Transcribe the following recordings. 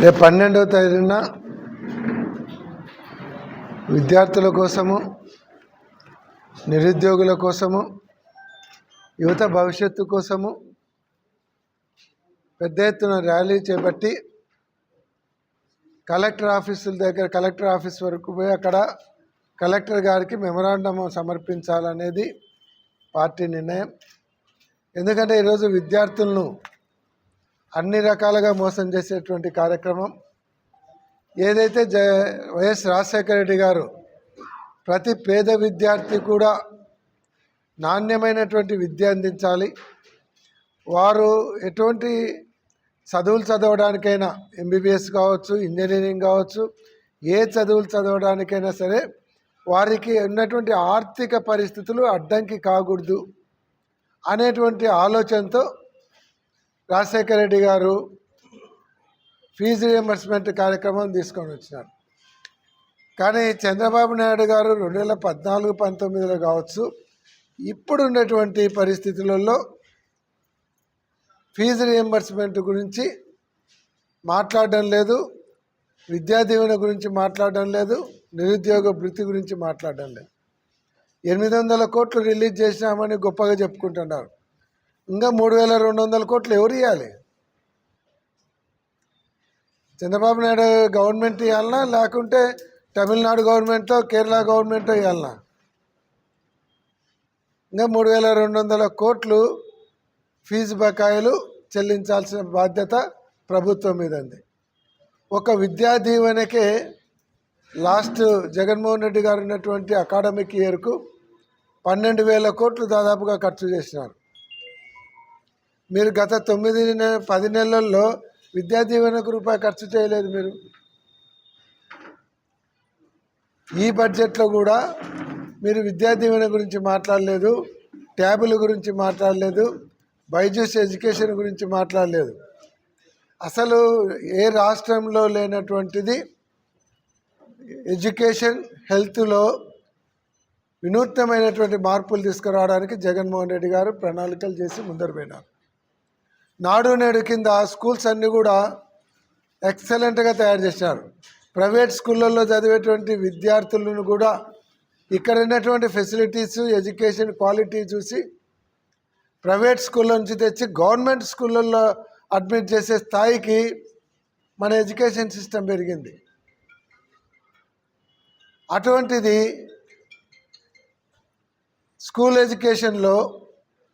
రేపు పన్నెండవ తేదీన విద్యార్థుల కోసము నిరుద్యోగుల కోసము యువత భవిష్యత్తు కోసము పెద్ద ఎత్తున ర్యాలీ చేపట్టి కలెక్టర్ ఆఫీసుల దగ్గర కలెక్టర్ ఆఫీస్ వరకు పోయి అక్కడ కలెక్టర్ గారికి మెమరాండం సమర్పించాలనేది పార్టీ నిర్ణయం. ఎందుకంటే ఈరోజు విద్యార్థులను అన్ని రకాలుగా మోసం చేసేటువంటి కార్యక్రమం. ఏదైతే జ వైఎస్ రాజశేఖర రెడ్డి గారు ప్రతి పేద విద్యార్థి కూడా నాణ్యమైనటువంటి విద్య అందించాలి. వారు ఎటువంటి చదువులు చదవడానికైనా ఎంబీబీఎస్ కావచ్చు ఇంజనీరింగ్ కావచ్చు ఏ చదువులు చదవడానికైనా సరే వారికి ఉన్నటువంటి ఆర్థిక పరిస్థితులు అడ్డంకి కాకూడదు అనేటువంటి ఆలోచనతో రాజశేఖర రెడ్డి గారు ఫీజు రియంబర్స్మెంట్ కార్యక్రమం తీసుకొని వచ్చినారు. కానీ చంద్రబాబు నాయుడు గారు రెండు వేల పద్నాలుగు పంతొమ్మిదిలో కావచ్చు ఇప్పుడు ఉన్నటువంటి పరిస్థితులలో ఫీజు రియంబర్స్మెంట్ గురించి మాట్లాడడం లేదు విద్యా దీవెన గురించి మాట్లాడడం లేదు నిరుద్యోగ వృత్తి గురించి మాట్లాడడం లేదు. ఎనిమిది వందల కోట్లు రిలీజ్ చేసినామని గొప్పగా చెప్పుకుంటున్నారు. ఇంకా మూడు వేల రెండు వందల కోట్లు ఎవరు ఇవ్వాలి చంద్రబాబు నాయుడు గవర్నమెంట్ ఇవ్వాలనా లేకుంటే తమిళనాడు గవర్నమెంటో కేరళ గవర్నమెంటో ఇవ్వాలనా ఇంకా మూడు వేల రెండు వందల కోట్లు ఫీజు బకాయిలు చెల్లించాల్సిన బాధ్యత ప్రభుత్వం మీద ఉంది ఒక విద్యా దీవెనకే లాస్ట్ జగన్మోహన్ రెడ్డి గారు ఉన్నటువంటి అకాడమిక్ ఇయర్కు పన్నెండు వేల కోట్లు దాదాపుగా ఖర్చు చేసినారు. మీరు గత తొమ్మిది పది నెలల్లో విద్యా దీవెనకు రూపాయి ఖర్చు చేయలేదు మీరు. ఈ బడ్జెట్లో కూడా మీరు విద్యా దీవెన గురించి మాట్లాడలేదు ట్యాబుల గురించి మాట్లాడలేదు బైజూస్ ఎడ్యుకేషన్ గురించి మాట్లాడలేదు. అసలు ఏ రాష్ట్రంలో లేనటువంటిది ఎడ్యుకేషన్ హెల్త్లో వినూత్నమైనటువంటి మార్పులు తీసుకురావడానికి జగన్మోహన్ రెడ్డి గారు ప్రణాళికలు చేసి ముందరు పోయినారు. నాడు నేడు కింద స్కూల్స్ అన్నీ కూడా ఎక్సలెంట్గా తయారు చేశారు. ప్రైవేట్ స్కూళ్ళల్లో చదివేటువంటి విద్యార్థులను కూడా ఇక్కడ ఉన్నటువంటి ఫెసిలిటీస్ ఎడ్యుకేషన్ క్వాలిటీ చూసి ప్రైవేట్ స్కూళ్ళ నుంచి తెచ్చి గవర్నమెంట్ స్కూళ్ళల్లో అడ్మిట్ చేసే స్థాయికి మన ఎడ్యుకేషన్ సిస్టమ్ పెరిగింది. అటువంటిది స్కూల్ ఎడ్యుకేషన్లో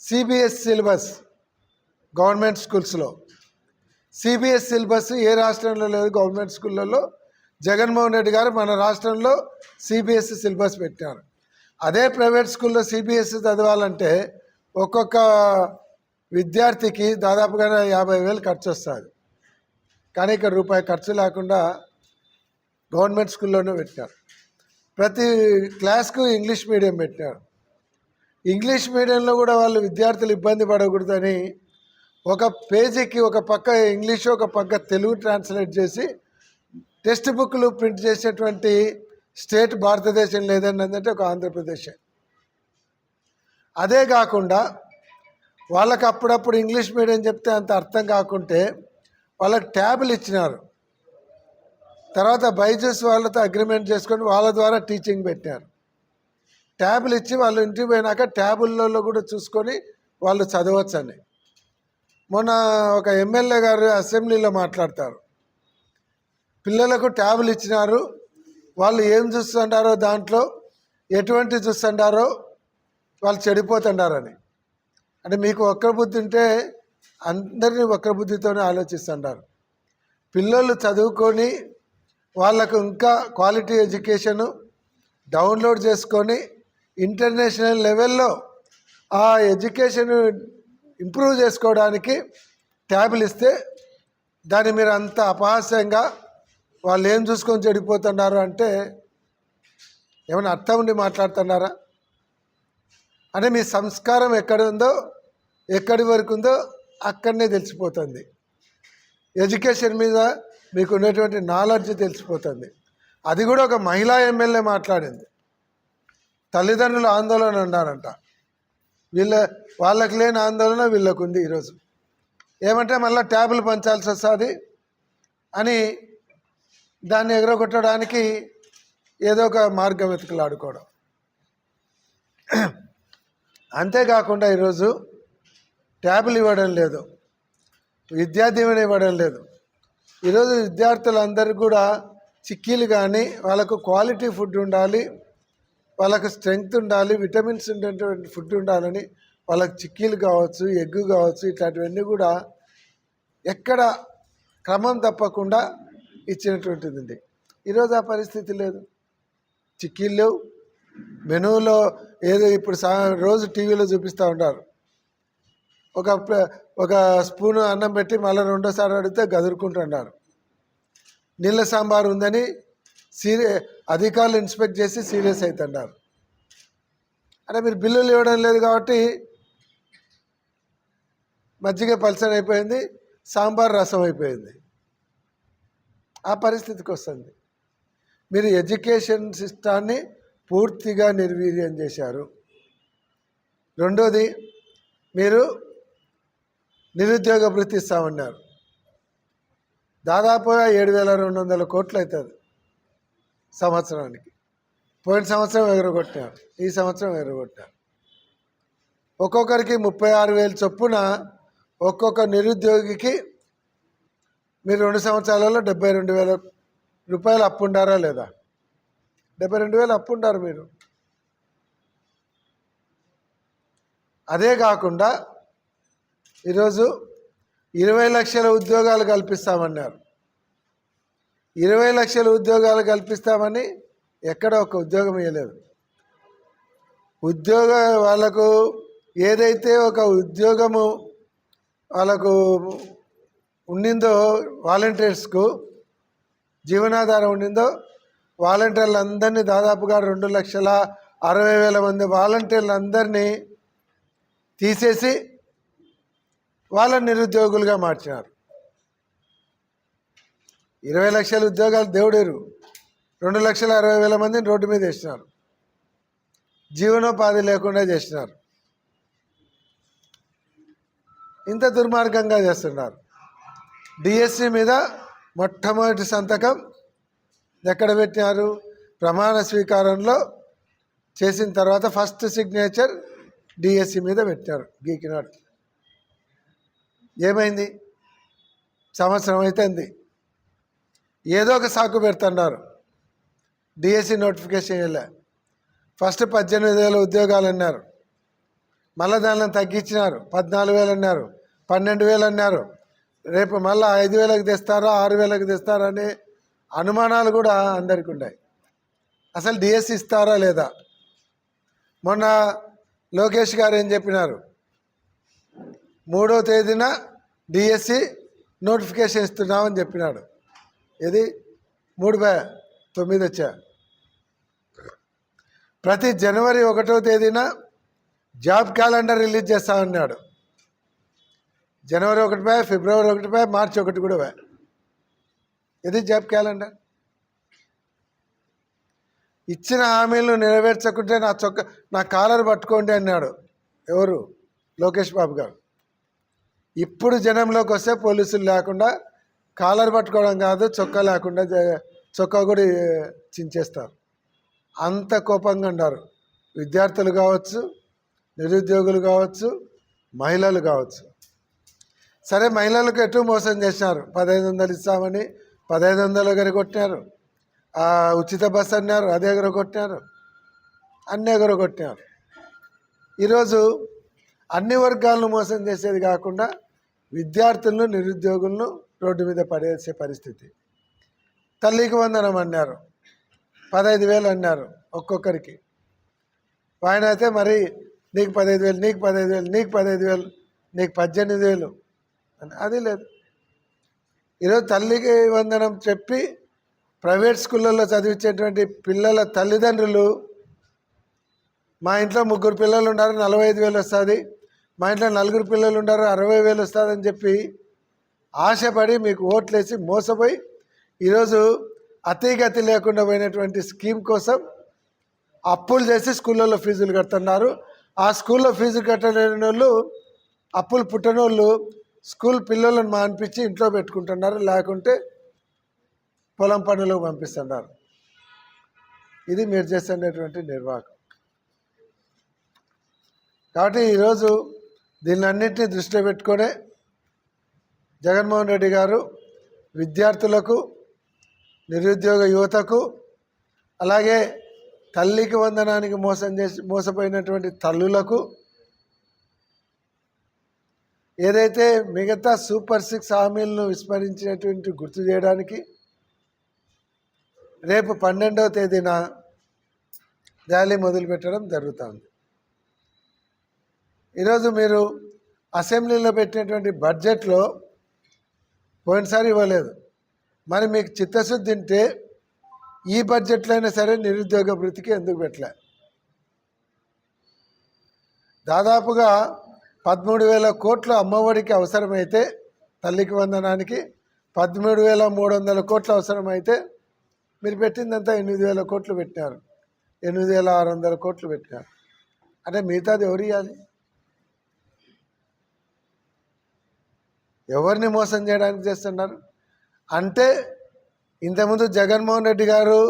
సిబిఎస్ సిలబస్ గవర్నమెంట్ స్కూల్స్లో. సిబిఎస్ సిలబస్ ఏ రాష్ట్రంలో లేదు గవర్నమెంట్ స్కూళ్ళల్లో జగన్మోహన్ రెడ్డి గారు మన రాష్ట్రంలో సిబిఎస్ సిలబస్ పెట్టారు. అదే ప్రైవేట్ స్కూల్లో సిబిఎస్సి చదవాలంటే ఒక్కొక్క విద్యార్థికి దాదాపుగా యాభై వేలు ఖర్చు వస్తుంది. కానీ ఇక్కడ రూపాయి ఖర్చు లేకుండా గవర్నమెంట్ స్కూల్లోనే పెట్టారు. ప్రతి క్లాస్కు ఇంగ్లీష్ మీడియం పెట్టారు. ఇంగ్లీష్ మీడియంలో కూడా వాళ్ళు విద్యార్థులు ఇబ్బంది పడకూడదని ఒక పేజీకి ఒక పక్క ఇంగ్లీష్ ఒక పక్క తెలుగు ట్రాన్స్లేట్ చేసి టెక్స్ట్ బుక్లు ప్రింట్ చేసేటువంటి స్టేట్ భారతదేశం లేదని అంటే ఒక ఆంధ్రప్రదేశ్. అదే కాకుండా వాళ్ళకి అప్పుడప్పుడు ఇంగ్లీష్ మీడియం చెప్తే అంత అర్థం కాకుంటే వాళ్ళకి ట్యాబులు ఇచ్చినారు. తర్వాత బైజూస్ వాళ్ళతో అగ్రిమెంట్ చేసుకొని వాళ్ళ ద్వారా టీచింగ్ పెట్టారు ట్యాబులు ఇచ్చి వాళ్ళు ఇంటికి పోయినాక ట్యాబుల్లో కూడా చూసుకొని వాళ్ళు చదవచ్చని. మొన్న ఒక ఎమ్మెల్యే గారు అసెంబ్లీలో మాట్లాడతారు. పిల్లలకు ట్యాబులు ఇచ్చినారు. వాళ్ళు ఏం చూస్తుంటారో దాంట్లో ఎటువంటి చూస్తుంటారో వాళ్ళు చెడిపోతుంటారని. అంటే మీకు ఒక్క బుద్ధి ఉంటే అందరినీ ఒక్క బుద్ధితోనే ఆలోచిస్తుంటారు. పిల్లలు చదువుకొని వాళ్ళకు ఇంకా క్వాలిటీ ఎడ్యుకేషను డౌన్లోడ్ చేసుకొని ఇంటర్నేషనల్ లెవెల్లో ఆ ఎడ్యుకేషన్ ఇంప్రూవ్ చేసుకోవడానికి ట్యాబ్లు ఇస్తే దాన్ని మీరు అంత అపహాస్యంగా వాళ్ళు ఏం చూసుకొని చెడిపోతున్నారు అంటే ఏమైనా అర్థం ఉండి మాట్లాడుతున్నారా? అంటే మీ సంస్కారం ఎక్కడ ఉందో ఎక్కడి వరకు ఉందో అక్కడనే తెలిసిపోతుంది. ఎడ్యుకేషన్ మీద మీకు ఉన్నటువంటి నాలెడ్జ్ తెలిసిపోతుంది. అది కూడా ఒక మహిళా ఎమ్మెల్యే మాట్లాడింది. తల్లిదండ్రులు ఆందోళన ఉన్నారంట వీళ్ళ వాళ్ళకి లేని ఆందోళన వీళ్ళకు ఉంది ఈరోజు. ఏమంటే మళ్ళీ ట్యాబులు పంచాల్సి వస్తుంది అని దాన్ని ఎగరగొట్టడానికి ఏదో ఒక మార్గం వెతుకులాడుకోవడం. అంతేకాకుండా ఈరోజు ట్యాబులు ఇవ్వడం లేదు. విద్యా దీవెన ఇవ్వడం లేదు. ఈరోజు విద్యార్థులందరూ కూడా చిక్కీలు కానీ వాళ్ళకు క్వాలిటీ ఫుడ్ ఉండాలి వాళ్ళకు స్ట్రెంగ్త్ ఉండాలి విటమిన్స్ ఉండేటువంటి ఫుడ్ ఉండాలని వాళ్ళకి చిక్కీలు కావచ్చు ఎగ్గు కావచ్చు ఇట్లాంటివన్నీ కూడా ఎక్కడ క్రమం తప్పకుండా ఇచ్చినటువంటిది ఈరోజు ఆ పరిస్థితి లేదు. చిక్కీలు లేవు. మెనూలో ఏదో ఇప్పుడు సా రోజు టీవీలో చూపిస్తూ ఉంటారు ఒక ఒక స్పూను అన్నం పెట్టి మళ్ళీ రెండోసారి అడిగితే గదురుకుంటున్నారు నీళ్ళ సాంబార్ ఉందని సీరియస్ అధికారులు ఇన్స్పెక్ట్ చేసి సీరియస్ అవుతున్నారు. అంటే మీరు బిల్లులు ఇవ్వడం లేదు కాబట్టి మజ్జిగ పల్సర్ అయిపోయింది సాంబార్ రసం అయిపోయింది. ఆ పరిస్థితికి వస్తుంది. మీరు ఎడ్యుకేషన్ సిస్టాన్ని పూర్తిగా నిర్వీర్యం చేశారు. రెండోది మీరు నిరుద్యోగ వృత్తి ఇస్తామన్నారు దాదాపుగా ఏడు వేల రెండు వందల కోట్లు అవుతుంది. సంవత్సరానికి. పోయిన సంవత్సరం ఎగరగొట్టారు ఈ సంవత్సరం ఎగరగొట్టారు ఒక్కొక్కరికి ముప్పై ఆరు వేల చొప్పున ఒక్కొక్క నిరుద్యోగికి మీరు రెండు సంవత్సరాలలో డెబ్బై రెండు వేల రూపాయలు అప్పు ఉండారా లేదా? డెబ్బై రెండు వేలు అప్పు ఉండారు మీరు. అదే కాకుండా ఈరోజు ఇరవై లక్షల ఉద్యోగాలు కల్పిస్తామన్నారు. ఇరవై లక్షల ఉద్యోగాలు కల్పిస్తామని ఎక్కడ ఒక ఉద్యోగం ఇవ్వలేదు ఉద్యోగ వాళ్ళకు ఏదైతే ఒక ఉద్యోగము వాళ్ళకు ఉండిందో వాలంటీర్స్కు జీవనాధారం ఉండిందో వాలంటీర్లందరినీ దాదాపుగా రెండు లక్షల అరవై వేల మంది వాలంటీర్లు అందరినీ తీసేసి వాళ్ళ నిరుద్యోగులుగా మార్చినారు. ఇరవై లక్షల ఉద్యోగాలు దేవుడేరు. రెండు లక్షల అరవై వేల మందిని రోడ్డు మీద వేసినారు. జీవనోపాధి లేకుండా చేసినారు. ఇంత దుర్మార్గంగా చేస్తున్నారు. డిఎస్సి మీద మొట్టమొదటి సంతకం ఎక్కడ పెట్టినారు? ప్రమాణ స్వీకారంలో చేసిన తర్వాత ఫస్ట్ సిగ్నేచర్ డిఎస్సి మీద పెట్టారు గీకినాడు. ఏమైంది? సంవత్సరం అవుతుంది ఏదో ఒక సాకు పెడుతున్నారు డిఎస్సి నోటిఫికేషన్ వెళ్ళా. ఫస్ట్ పద్దెనిమిది వేల ఉద్యోగాలు అన్నారు. మళ్ళీ దానిని తగ్గించినారు. పద్నాలుగు వేలు అన్నారు. పన్నెండు వేలు అన్నారు. రేపు మళ్ళీ ఐదు వేలకు తెస్తారా ఆరు వేలకు తెస్తారా అని అనుమానాలు కూడా అందరికి ఉన్నాయి. అసలు డిఎస్సి ఇస్తారా లేదా? మొన్న లోకేష్ గారు ఏం చెప్పినారు? మూడో తేదీన డిఎస్సి నోటిఫికేషన్ ఇస్తున్నామని చెప్పినాడు. ఇది మూడు బై తొమ్మిది వచ్చా. ప్రతి జనవరి ఒకటో తేదీన జాబ్ క్యాలెండర్ రిలీజ్ చేస్తామన్నాడు జనవరి ఒకటి పై ఫిబ్రవరి ఒకటి పై మార్చి ఒకటి కూడా పై ఇది జాబ్ క్యాలెండర్. ఇచ్చిన హామీలను నెరవేర్చకుంటే నా చొక్క నా కాలర్ పట్టుకోండి అన్నాడు. ఎవరు? లోకేష్ బాబు గారు. ఇప్పుడు జనంలోకి వస్తే పోలీసులు లేకుండా కాలర్ పట్టుకోవడం కాదు చొక్కా లేకుండా చొక్కా కూడా చించేస్తారు. అంత కోపంగా ఉన్నారు విద్యార్థులు కావచ్చు నిరుద్యోగులు కావచ్చు మహిళలు కావచ్చు. సరే మహిళలకు ఎటు మోసం చేసినారు? పదహైదు వందలు ఇస్తామని పదహైదు వందలు ఎగరగొట్టినారు ఉచిత బస్సు అన్నారు అది ఎగరగొట్టినారు అన్ని ఎగరగొట్టినారు ఈరోజు అన్ని వర్గాలను మోసం చేసేది కాకుండా విద్యార్థులను నిరుద్యోగులను రోడ్డు మీద పడేసే పరిస్థితి. తల్లికి వందనం అన్నారు. పదహైదు వేలు అన్నారు ఒక్కొక్కరికి. ఆయన అయితే మరి నీకు పదహైదు వేలు నీకు పదహైదు వేలు నీకు పదహైదు వేలు నీకు పద్దెనిమిది వేలు అని అది లేదు. ఈరోజు తల్లికి వందనం చెప్పి ప్రైవేట్ స్కూళ్ళల్లో చదివించేటువంటి పిల్లల తల్లిదండ్రులు మా ఇంట్లో ముగ్గురు పిల్లలు ఉన్నారు నలభై ఐదు వేలు వస్తుంది. మా ఇంట్లో నలుగురు పిల్లలు ఉన్నారు అరవై వేలు వస్తుందని చెప్పి ఆశపడి మీకు ఓట్లేసి మోసపోయి ఈరోజు అతిగతి లేకుండా పోయినటువంటి స్కీమ్ కోసం అప్పులు చేసి స్కూళ్ళల్లో ఫీజులు కడుతున్నారు. ఆ స్కూల్లో ఫీజు కట్టలేని వాళ్ళు అప్పులు పుట్టని వాళ్ళు స్కూల్ పిల్లలను మానిపించి ఇంట్లో పెట్టుకుంటున్నారు. లేకుంటే పొలం పనులకు పంపిస్తున్నారు. ఇది మీరు చేస్తున్నటువంటి నిర్వాహకం. కాబట్టి ఈరోజు దీన్నన్నింటినీ దృష్టిలో పెట్టుకొని జగన్మోహన్ రెడ్డి గారు విద్యార్థులకు నిరుద్యోగ యువతకు అలాగే తల్లికి వందనానికి మోసం చేసి మోసపోయినటువంటి తల్లులకు ఏదైతే మిగతా సూపర్ సిక్స్ హామీలను విస్మరించినటువంటి గుర్తు చేయడానికి రేపు పన్నెండవ తేదీన ర్యాలీ మొదలుపెట్టడం జరుగుతుంది. ఈరోజు మీరు అసెంబ్లీలో పెట్టినటువంటి బడ్జెట్లో పోయినసారి ఇవ్వలేదు. మరి మీకు చిత్తశుద్ధి ఉంటే ఈ బడ్జెట్లో అయినా సరే నిరుద్యోగ వృత్తికి ఎందుకు పెట్టలే? దాదాపుగా పదమూడు వేల కోట్లు అమ్మఒడికి అవసరమైతే తల్లికి వందనానికి పదమూడు వేల మూడు వందల కోట్లు అవసరమైతే మీరు పెట్టిందంతా ఎనిమిది వేల కోట్లు పెట్టినారు. ఎనిమిది వేల ఆరు వందల కోట్లు పెట్టినారు. అంటే మిగతాది ఎవరు ఇవ్వాలి ఎవరిని మోసం చేయడానికి చేస్తున్నారు? అంటే ఇంతకుముందు జగన్మోహన్ రెడ్డి గారు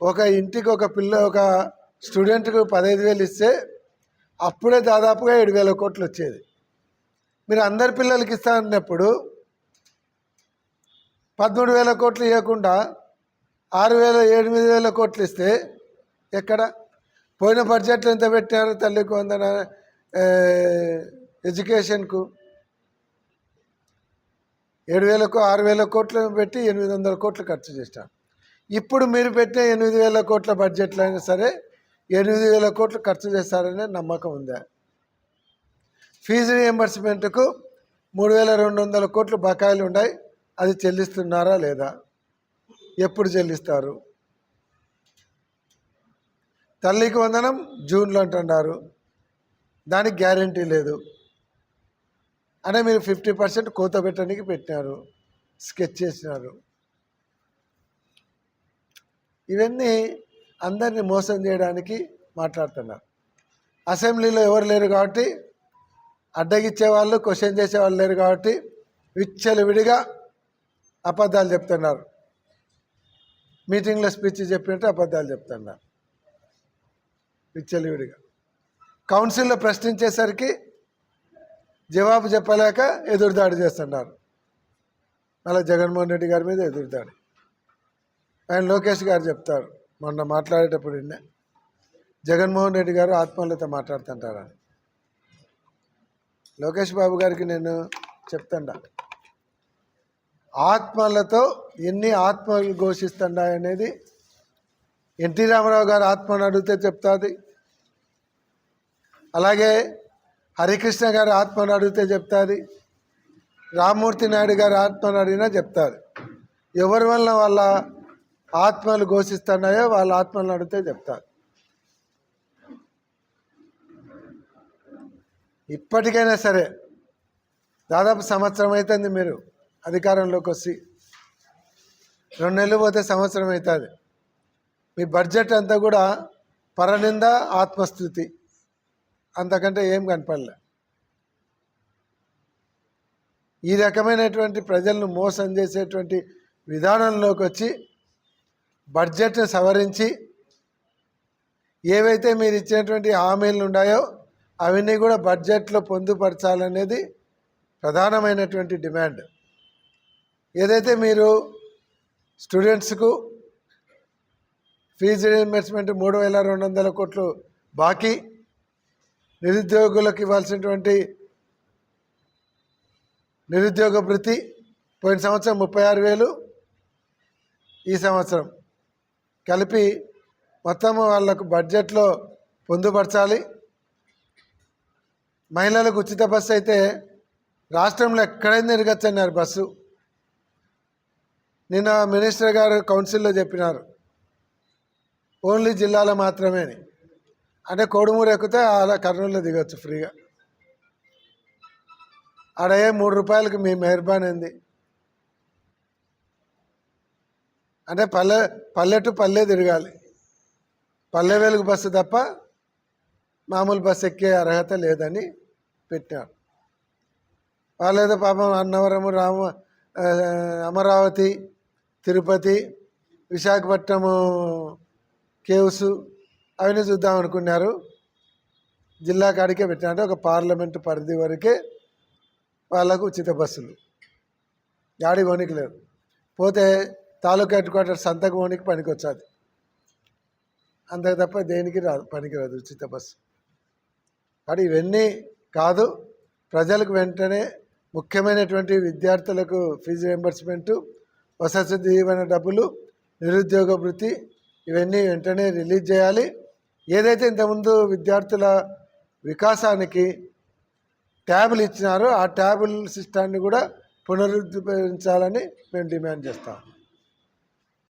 ఒక ఇంటికి ఒక పిల్ల ఒక స్టూడెంట్కు పదహైదు వేలు ఇస్తే అప్పుడే దాదాపుగా ఏడు వేల కోట్లు వచ్చేది. మీరు అందరి పిల్లలకి ఇస్తా అన్నప్పుడు పదమూడు వేల కోట్లు ఇవ్వకుండా ఆరు వేల ఎనిమిది వేల కోట్లు ఇస్తే ఎక్కడ? పోయిన బడ్జెట్లో ఎంత పెట్టారు తల్లికి వందన ఎడ్యుకేషన్కు? ఏడు వేలకు ఆరు వేల కోట్లు పెట్టి ఎనిమిది వందల కోట్లు ఖర్చు చేశారు. ఇప్పుడు మీరు పెట్టిన ఎనిమిది వేల కోట్ల బడ్జెట్లో అయినా సరే ఎనిమిది వేల కోట్లు ఖర్చు చేస్తారనే నమ్మకం ఉందా. ఫీజు రియంబర్స్మెంట్కు మూడు వేల రెండు వందల కోట్లు బకాయిలు ఉన్నాయి. అది చెల్లిస్తున్నారా లేదా? ఎప్పుడు చెల్లిస్తారు? తల్లికి వందనం జూన్లో అంటున్నారు. దానికి గ్యారంటీ లేదు. అంటే మీరు ఫిఫ్టీ పర్సెంట్ కోత పెట్టడానికి పెట్టినారు స్కెచ్ చేసినారు. ఇవన్నీ అందరినీ మోసం చేయడానికి మాట్లాడుతున్నారు అసెంబ్లీలో ఎవరు లేరు కాబట్టి అడ్డగిచ్చే వాళ్ళు క్వశ్చన్ చేసే వాళ్ళు లేరు కాబట్టి విచ్చలవిడిగా అబద్ధాలు చెప్తున్నారు. మీటింగ్లో స్పీచ్ చెప్పినట్టు అబద్ధాలు చెప్తున్నారు విచ్చలవిడిగా. కౌన్సిల్లో ప్రశ్నించేసరికి జవాబు చెప్పలేక ఎదురుదాడి చేస్తున్నారు. మళ్ళీ జగన్మోహన్ రెడ్డి గారి మీద ఎదురుదాడి ఆయన లోకేష్ గారు చెప్తారు మొన్న మాట్లాడేటప్పుడు నిన్నే జగన్మోహన్ రెడ్డి గారు ఆత్మహత్యతో మాట్లాడుతుంటారని. లోకేష్ బాబు గారికి నేను చెప్తాడా ఆత్మలతో ఎన్ని ఆత్మలు ఘోషిస్తుండా అనేది ఎన్టీ రామారావు గారు ఆత్మను అడిగితే చెప్తుంది. అలాగే హరికృష్ణ గారి ఆత్మను అడిగితే చెప్తారు రామ్మూర్తి నాయుడు గారి ఆత్మను అడిగినా చెప్తారు ఎవరి వల్ల వాళ్ళ ఆత్మలు ఘోషిస్తున్నాయో వాళ్ళ ఆత్మలను అడిగితే చెప్తారు ఇప్పటికైనా సరే దాదాపు సంవత్సరం అవుతుంది మీరు అధికారంలోకి వచ్చి. రెండు నెలలు పోతే సంవత్సరం అవుతుంది మీ బడ్జెట్ అంతా కూడా పరనింద ఆత్మస్థుతి. అంతకంటే ఏం కనపడలే. ఈ రకమైనటువంటి ప్రజలను మోసం చేసేటువంటి విధానంలోకి వచ్చి బడ్జెట్ను సవరించి ఏవైతే మీరు ఇచ్చినటువంటి హామీలు ఉన్నాయో అవన్నీ కూడా బడ్జెట్లో పొందుపరచాలనేది ప్రధానమైనటువంటి డిమాండ్. ఏదైతే మీరు స్టూడెంట్స్కు ఫీజు రీఇంబర్స్మెంట్ మూడు వేల రెండు వందల కోట్లు బాకీ నిరుద్యోగులకు ఇవ్వాల్సినటువంటి నిరుద్యోగ భృతి పోయిన సంవత్సరం ముప్పై ఆరు వేలు ఈ సంవత్సరం కలిపి మొత్తం వాళ్ళకు బడ్జెట్లో పొందుపరచాలి. మహిళలకు ఉచిత బస్సు అయితే రాష్ట్రంలో ఎక్కడైనా తిరగచ్చన్నారు బస్సు. నిన్న మినిస్టర్ గారు కౌన్సిల్లో చెప్పినారు. ఓన్లీ జిల్లాలో మాత్రమే అని. అంటే కోడుమూరు ఎక్కితే అలా కర్నూలులో దిగొచ్చు ఫ్రీగా. ఆడ ఏ మూడు రూపాయలకి మీ మెహర్బాన్ ఏంది? అంటే పల్లె పల్లె టు పల్లె తిరగాలి. పల్లె వెలుగు బస్సు తప్ప మామూలు బస్సు ఎక్కే అర్హత లేదని పెట్టారు వాళ్ళేదో పాపం అన్నవరము రామ అమరావతి తిరుపతి విశాఖపట్నము కేవ్స్ అవన్నీ చూద్దాం అనుకున్నారు. జిల్లా కాడికే పెట్టినట్టు ఒక పార్లమెంటు పరిధి వరకే వాళ్ళకు ఉచిత బస్సులు. యాడి పోనీకి లేదు పోతే తాలూకా హెడ్ క్వార్టర్ సంతకు పోనీకి పనికి వచ్చాది అంతకు తప్ప దేనికి రాదు పనికి రాదు ఉచిత బస్సు. కానీ ఇవన్నీ కాదు. ప్రజలకు వెంటనే ముఖ్యమైనటువంటి విద్యార్థులకు ఫీజు రియంబర్స్మెంటు వసతి దీవెన డబ్బులు నిరుద్యోగ వృత్తి ఇవన్నీ వెంటనే రిలీజ్ చేయాలి. ఏదైతే ఇంతకుముందు విద్యార్థుల వికాసానికి ట్యాబులు ఇచ్చినారో ఆ ట్యాబుల్ సిస్టాన్ని కూడా పునరుద్ధరించాలని మేము డిమాండ్ చేస్తాం.